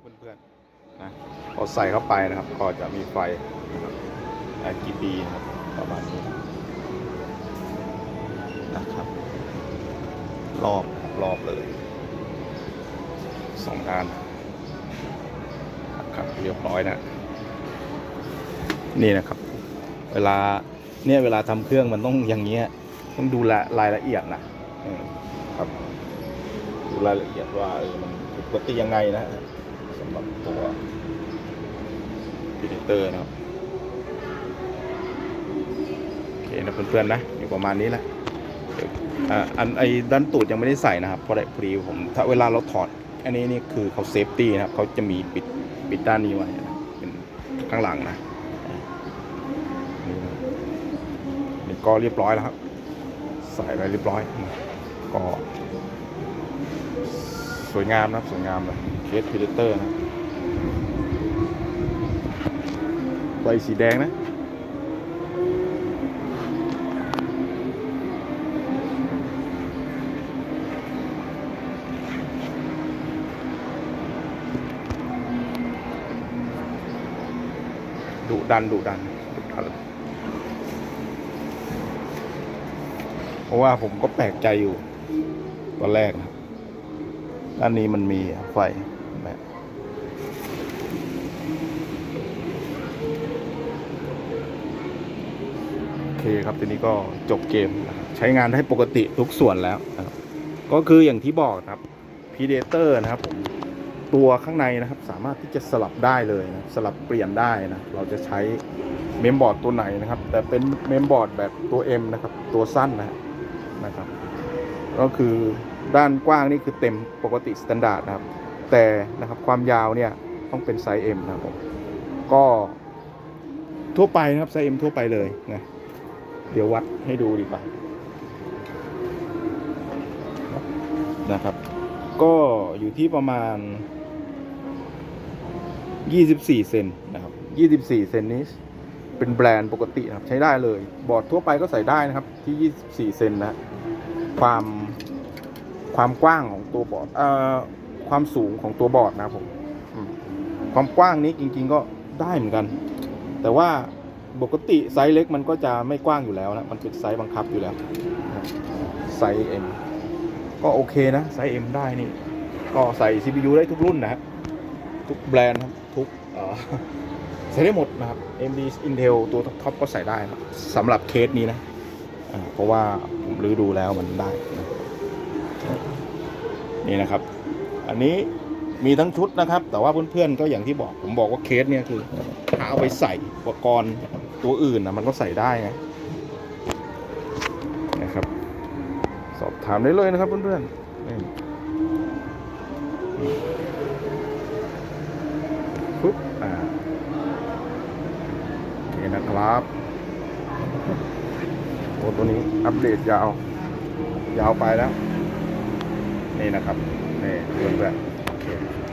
เพื่อนๆนะพอใส่เข้าไปนะครับ ก็จะมีไฟนะครับ RGB นะครับประมาณนี้นะครับ รอบรอบเลยสองด้านครับเรียบร้อยนะ นี่นะครับ เวลาเนี่ยเวลาทำเครื่องมันต้องอย่างเงี้ยต้องดูแลรายละเอียดนะครับ ดูรายละเอียดว่าเออมันผิดปกติยังไงนะ สำหรับตัวพิเตอร์นะครับ โอเคนะเพื่อนๆนะอยู่ประมาณนี้แหละอันไอ้ดันตูดยังไม่ได้ใส่นะครับเพราะได้พอดีผมถ้าเวลาเราถอด อันนี้นี่คือเขาเซฟตี้นะครับเขาจะมีปิดปิดด้านนี้ไว้นะเป็นข้างหลังนะนี่นก็เรียบร้อยแล้วครับ ใส่ไปเรียบร้อย ก็ สวยงามนะครับสวยงามเลย เคสพิเตอร์นะใบสีแดงนะดุดันดุดันดุดันเพราะว่าผมก็แปลกใจอยู่ตอนแรกนะด้านนี้มันมีไฟแบบโอ เคครับทีนี้ก็จบเกมใช้งานได้ปกติทุกส่วนแล้วนะครับก็คืออย่างที่บอกครับ Predator นะครับผมตัวข้างในนะครับสามารถที่จะสลับได้เลยนะสลับเปลี่ยนได้นะเราจะใช้เมมบอร์ดตัวไหนนะครับ แต่เป็นเมมบอร์ดแบบตัว M นะครับ ตัวสั้นนะนะครับ ก็คือด้านกว้างนี่คือเต็มปกติสแตนดาร์ดนะครับ แต่นะครับความยาวเนี่ยต้องเป็นไซส์ M นะครับผมก็ทั่วไปนะครับไซส์ M ทั่วไปเลยนะ เดี๋ยววัดให้ดูดีกว่านะครับ ก็อยู่ที่ประมาณ 24 เซนนะครับ 24 เซนนี้เป็นแบรนด์ปกตินะครับ ใช้ได้เลย บอร์ดทั่วไปก็ใส่ได้นะครับ ที่ 24 เซนนะความความกว้างของตัวบอร์ดเอ่อความสูงของตัวบอร์ดนะครับผมอืมความกว้างนี้จริง ๆ ก็ได้เหมือนกัน แต่ว่า ปกติไซส์เล็กมันก็จะไม่กว้างอยู่แล้วนะ มันเป็นไซส์บังคับอยู่แล้ว ไซส์ M ก็โอเคนะ ไซส์ M ได้นี่ ก็ใส่ CPU ได้ทุกรุ่นนะทุกแบรนด์ครับ ทุกเออใส่ได้หมดนะครับ AMD Intel ตัวท็อปก็ใส่ได้ครับสำหรับเคสนี้นะเพราะว่าผมรื้อดูแล้วมันได้นะนี่นะครับ อันนี้มีทั้งชุดนะครับ แต่ว่าเพื่อนๆก็อย่างที่บอกผมบอกว่าเคสเนี่ยคือถ้าเอาไปใส่อุปกรณ์ ตัวอื่นนะมันก็ใส่ได้ไงนะครับ สอบถามได้เลยนะครับเพื่อนๆปุ๊บอ่าโอเคนะครับโอ้ตัวนี้อัปเดตยาว ยาวไปแล้ว นี่นะครับ นี่เพื่อนๆ